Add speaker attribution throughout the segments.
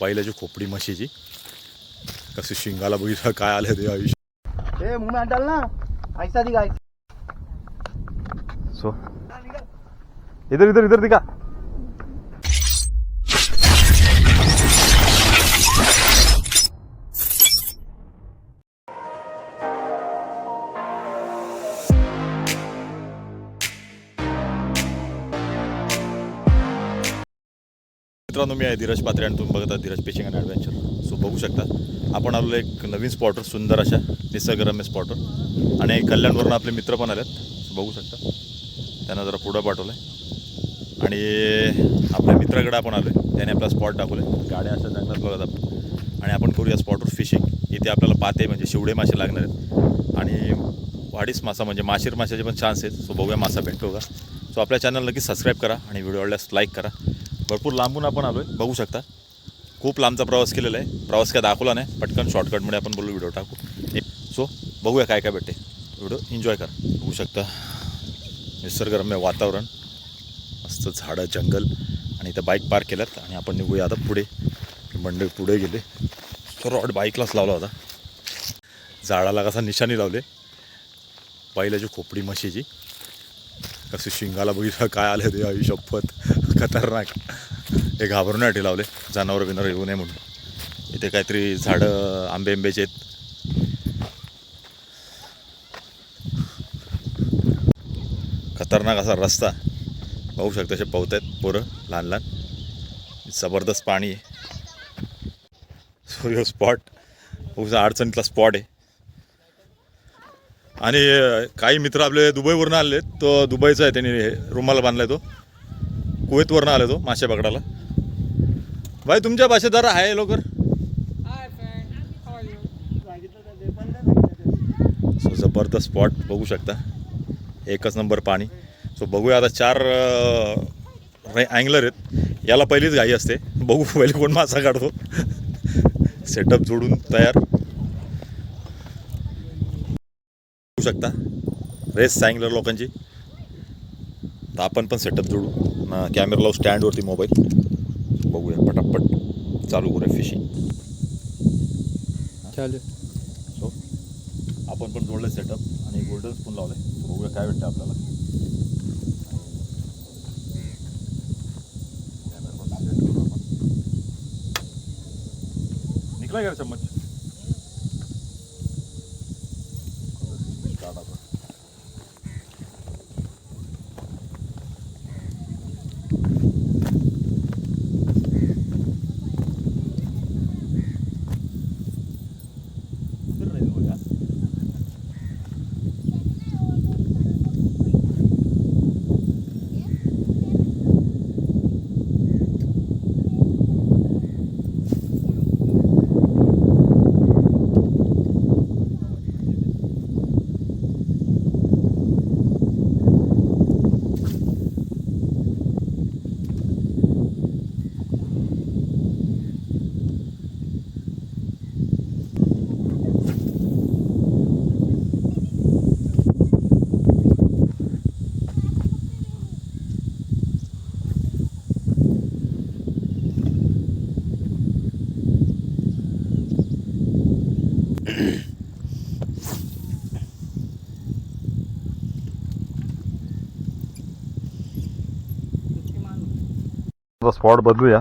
Speaker 1: बैलाची खोपडी म्हशीची. कशी शिंगाला बघितलं काय आलं ते आयुष्य.
Speaker 2: ए मुंह में हाथ डालना ऐसा ऐसा
Speaker 1: सो. इधर इधर इधर दिखा मित्रांनो मी आहे धीरज पात्रे आणि तुम्ही बघत आहात धीरज पेशिंग अँड ॲडव्हेंचर. सो बघू शकता. आपण आलो एक नवीन स्पॉटर सुंदर अशा निसर्गरम्य स्पॉटर आणि कल्याणवरून आपले मित्र पण आलेत. सो बघू शकता. त्यांना जरा पुढं पाठवलं आहे आणि आपल्या मित्राकडे आपण आलो आहे त्याने आपला स्पॉट दाखवला आहे गाड्या अशा जंगलात बघत आपण. आणि आपण करूया स्पॉटवर फिशिंग इथे आपल्याला पाते म्हणजे शिवडे मासे लागणार आहेत. आणि वाडीस मासा म्हणजे माशीर माशाचे पण चान्स आहेत. सो बघूया मासा भेटतो का. सो आपल्या चॅनल नक्की सबस्क्राईब करा आणि व्हिडिओ आवडल्यास लाईक करा. भरपूर लांबून आपण आलो आहे बघू शकता. खूप लांबचा प्रवास केलेला आहे. प्रवास काय दाखवला नाही. पटकन शॉर्टकटमध्ये आपण बोलू व्हिडिओ टाकू. सो बघूया काय काय भेटते. व्हिडिओ एन्जॉय करा. बघू शकता. निसर्गरम्य वातावरण. मस्त झाडं जंगल. आणि इथं बाईक पार्क केल्यात. आणि आपण निघूया आता पुढे. मंडळी पुढे गेले. तो रॉड बाईकलाच लावला होता. झाडाला कसा निशाणी लावले. पहिल्याची खोपडी म्हशीची. कसं शिंगाला बघितलं काय आलं ते आयुष्यपत खतरनाक. हे घाबरण्यासाठी लावले. जनावर बिनावर येऊ नये म्हणून. इथे काहीतरी झाडं आंबे आंब्याचे आहेत. खतरनाक असा रस्ता. पाहू शकता असे पावत आहेत पोरं लहान लहान. जबरदस्त पाणी आहे. सूर्य स्पॉट उसा अडचणीतला स्पॉट आहे. आणि काही मित्र आपले दुबईवरून आले तो दुबईचा आहे त्यांनी रुमाला रुमाला आहे तो. कुवेतवरनं आले तो मासे पकडायला. भाई तुमच्या भाषेत जरा आहे लवकर? सो जबरदस्त स्पॉट बघू शकता. एकच नंबर पाणी. सो बघूया आता चार अँगलर आहेत. याला पहिलीच घाई असते. बघू पहिले कोण मासा काढतो. सेटअप जोडून तयार. बघू शकता. रेस अँगलर लोकांची. तर आपण पण सेटअप जोडू. कॅमेरा लावू स्टँडवरती मोबाईल बघूया पटापट. चालू करूया फिशिंग
Speaker 3: चालू
Speaker 1: सो आपण पण जोडलं सेटअप आणि गोल्डन स्पून लावलंय. बघूया काय भेटतं आपल्याला. निघला का रे चम्मच? स्पॉट बदलूया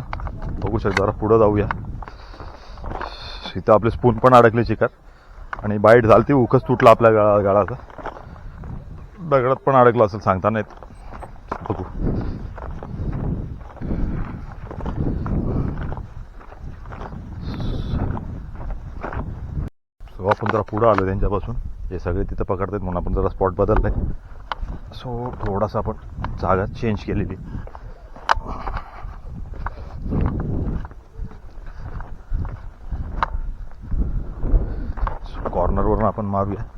Speaker 1: बघू शकता जरा पुढं जाऊया. इथं आपले स्पून पण अडकले शिकार आणि बाईट झालती उकच तुटला आपल्या गळा गळाचा. दगडात पण अडकलं असेल सांगता नाहीत. बघू. सो आपण जरा पुढं आलो त्यांच्यापासून. हे सगळे तिथं पकडतात म्हणून आपण जरा स्पॉट बदललाय सो थोडासा आपण जागा चेंज केलेली. कॉर्नरवरून आपण मारूया.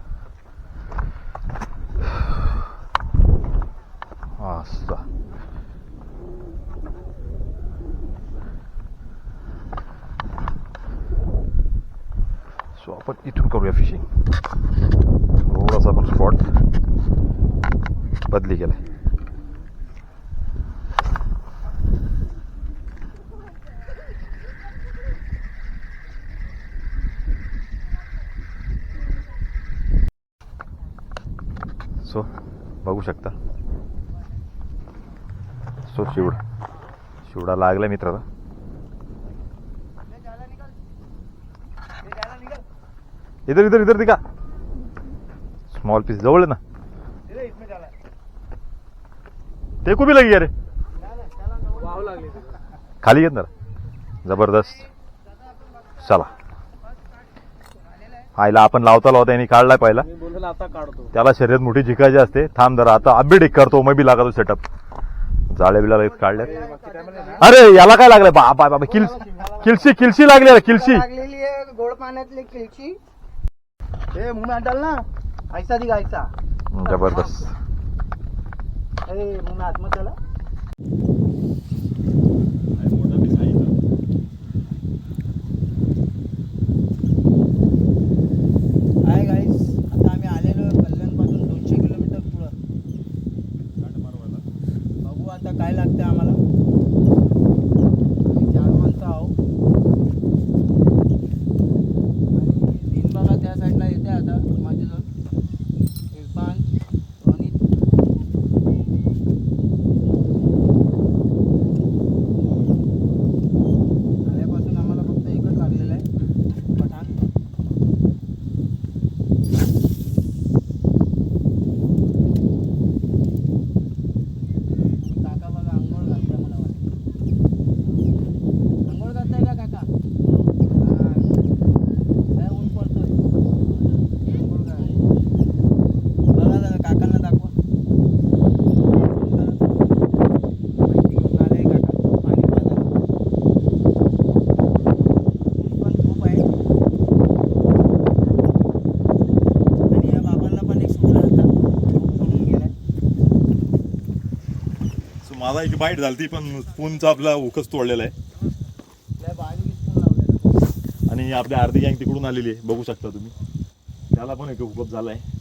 Speaker 1: सो आपण इथून करूया फिशिंग थोडासा आपण स्पॉट बदली केला सो बघू शकता. सो शिवडा. शिवडा लागला मित्राला इधर इधर इधर दिखा। स्मॉल पीस जवळ आहे ना। ते खूप लगी अरे
Speaker 3: लागली
Speaker 1: खाली घेत ना जबरदस्त। चला। आईला आपण लावता लावता यांनी काढलाय पहिला।
Speaker 3: मी बोललो आता काढतो।
Speaker 1: त्याला शर्यत मोठी जिकायची असते। थांब जरा आता अपडेट करतो मग बी लागतो सेटअप जाळे बिला लगेच काढल्यात। अरे याला काय लागलंय? बाबा बाबा किल किलशी किलशी लागली किलशी.
Speaker 2: गोड पाण्यातली किलची ए मुंह में हाथ डालना ऐसा दिखा ऐसा
Speaker 1: जबरदस्त.
Speaker 2: ए मुंह में हाथ मत डाला हाय गाईस आता आम्ही आलेलो आहे कल्याणपासून दोनशे किलोमीटर पुढं बघू आता काय लागतं आम्हाला आम्ही चार माणसं आहो आणि तीन बघा त्या साईडला येते आता माझ्याजवळ इरफान रोनित आल्यापासून आम्हाला फक्त एकच लागलेलं आहे पठाण काका बघा आंघोळ घालताय मला वाटतं आंघोळ घालताय का काका हा. लय ऊन पडतोय आंघोळ घाल. बघा जरा काकांना दाखवा माहिती घेऊन आले काका पाणी पाजायला. ऊन पण खूप आहे आणि या बाबांना पण एक सुटला होता तो पडून गेलाय
Speaker 1: माझा एक बाईट झाली पण स्पूनचा आपला उकच तोडलेला आहे. आणि आपली अर्धी गँग तिकडून आलेली आहे बघू शकता तुम्ही. त्याला पण एक हुकअप झाला आहे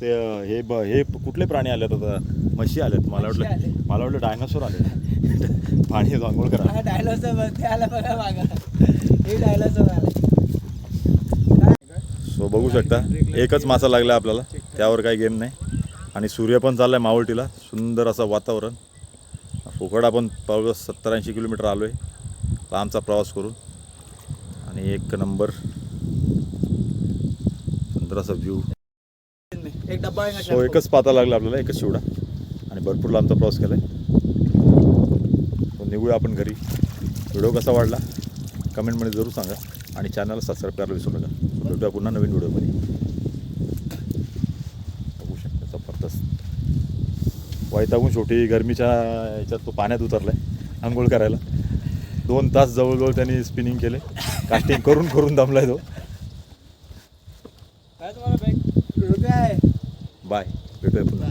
Speaker 1: ते हे ब हे कुठले प्राणी आलेत आता? म्हशी आलेत मला वाटलं
Speaker 2: आले.
Speaker 1: मला वाटलं डायनासोर आले पाणी आंघोळ करा.
Speaker 2: आला आला
Speaker 1: सो बघू शकता. एकच मासा लागला आपल्याला. त्यावर काही गेम नाही. आणि सूर्य पण चाललाय मावळटीला. सुंदर असं वातावरण. फुकट आपण पाव सत्तर ऐंशी किलोमीटर आलो आहे. लांबचा प्रवास करून आणि एक नंबर असा व्ह्यू
Speaker 2: एक डब्बा
Speaker 1: सो एकच पाता लागला आपल्याला एकच शिवडा. आणि भरपूर लांबचा प्रवास केला आहे निघूया आपण घरी. व्हिडिओ कसा वाढला? कमेंटमध्ये जरूर सांगा. आणि चॅनलला सबस्क्राईब करायला विसरू नका. भेटूया पुन्हा नवीन व्हिडिओमध्ये बघू शकता जबरदस्त वैतागून शेवटी गरमीच्या ह्याच्यात तो पाण्यात उतरलाय आंघोळ करायला. दोन तास जवळजवळ त्यांनी स्पिनिंग केले. कास्टिंग करून करून दमलाय तो.
Speaker 3: काय तुम्हाला
Speaker 1: बाय भेटूया पुन्हा.